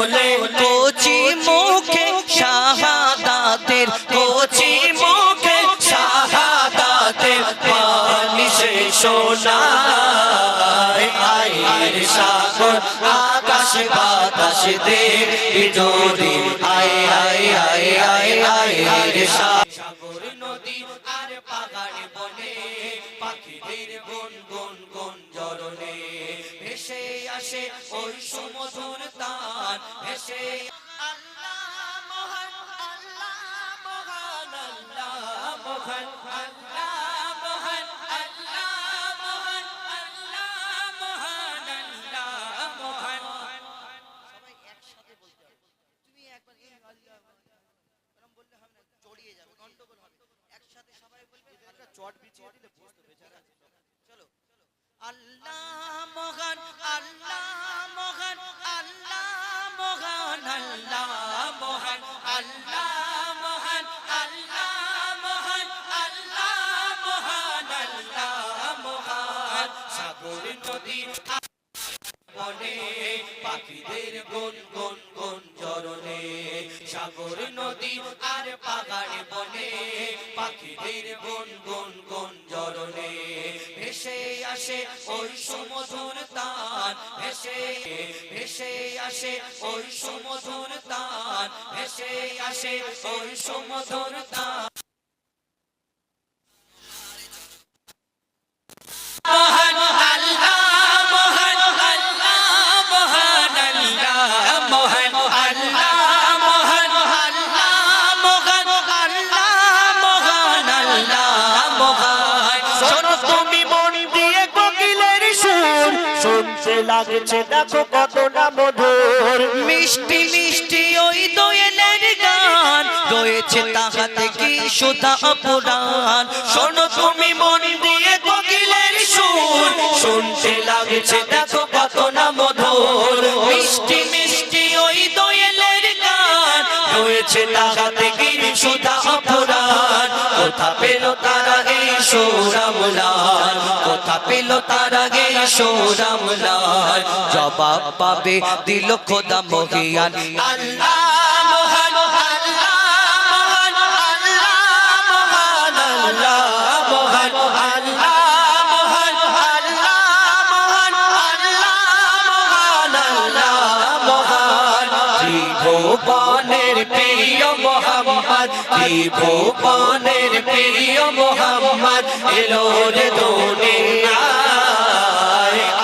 দোলে কোচি মুখে শাহাদাতের, কোচি মুখে শাহাদাতের পানি সে সোনায় আয়ের সাগর, আকাশ বাতাস দেখি যদি আয় আয় আয় আয় আয়ের সাগর, নদী পাখিদের গুন গুন গুন জরনে ভেসে আসে ওই সমুদ্র তান ভেসে আল্লাহ মহান আল্লাহ মহান আল্লাহ মহান আল্লাহ মহান আল্লাহ মহান আল্লাহ মহান আল্লাহ মহান সবাই একসাথে বলতে হবে তুমি একবার এই আল্লাহ এরকম বললে হবে না জড়িয়ে যাবে গন্ডগোল হবে একসাথে সবাই বলবে একটা চট বিছিয়ে দিলে বুঝতে বেচারা চলো আল্লাহ মহান আল্লাহ মহান পাখিদের গুন গুন গুন জরনে সাগর নদী আর পাহাড় বনে, পাখিদের গুন গুন গুন ভেসে আসে, ওই সমুদ্র তান ভেসে ভেসে আসে, ওই সমুদ্র তান ভেসে আসে, ওই সমুদ্র তান লাগছে, দেখো কত না মধুর। মিষ্টি মিষ্টি ওই দোয়েলের গান। রয়েছে তাহাতে কি সুধা অপরাণ? শোনো তুমি মন দিয়ে কোকিলের সুর। শুনতে লাগছে, দেখো কত না মধুর। মিষ্টি মিষ্টি ওই দোয়েলের গান। রয়েছে তাহাতে পেল তারা সৌরামলাল কোথা জবাব পাবে দিল খোদা মহিয়ান। ভুবনের প্রিয় মোহাম্মদ, কি ভুবনের প্রিয় মোহাম্মদ, এলো রে দুনিয়া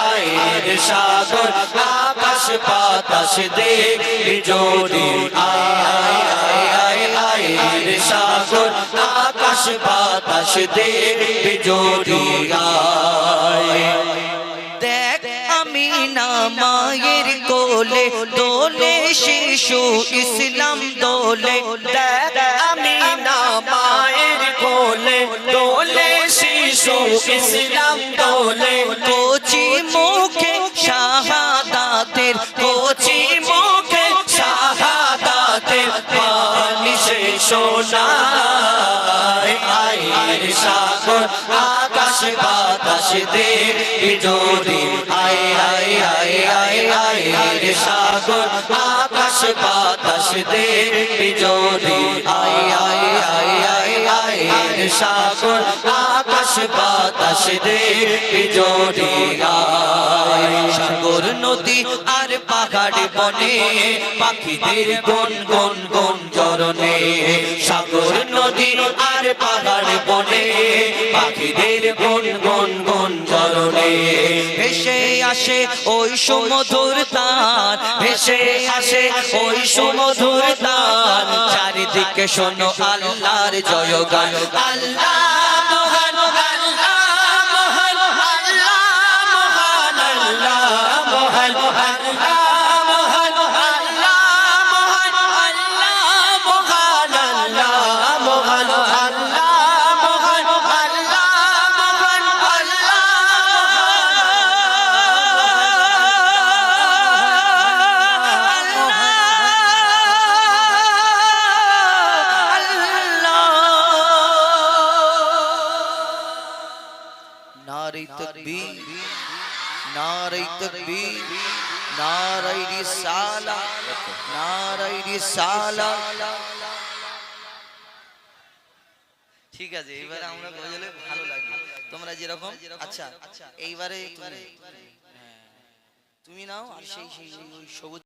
আয়ের সাগর, আকাশ পাতাস দেবি জোরে আয় আয়ের সাগর, আকাশ পাতাস দেবি জোরে আয়। মায়ের কোলে দোলে শিশু ইসলাম দোলে। আমি না মায়ের কোলে দোলে শিশু ইসলাম দোলে। সে সোনায় আয়ের সাগর, আকাশ বাতাস দেখ জোরে আয় আয় আয় আয় আয়ের সাগর, আকাশ বাতাস দেখ জোরে আয় আয় আয় আয় আয়ের সাগর, আকাশ বাতাস দেখ জোরে সাগর নদী পাহাড় বনে, পাখিদের গন গন গন জরনে সাগর নদী আর বনে, পাখিদের গন গন গন জরনে ভেসে আসে ওই সমধুর তান, ভেসে আসে ওই সমধুর তান। চারিদিকে শোনো আল্লাহর জয়গান, আল্লাহ ঠিক আছে এইবারে আমরা গজলে ভালো লাগবে তোমরা যেরকম আচ্ছা এইবারে তুমি- নাও সেই সেই সবুজ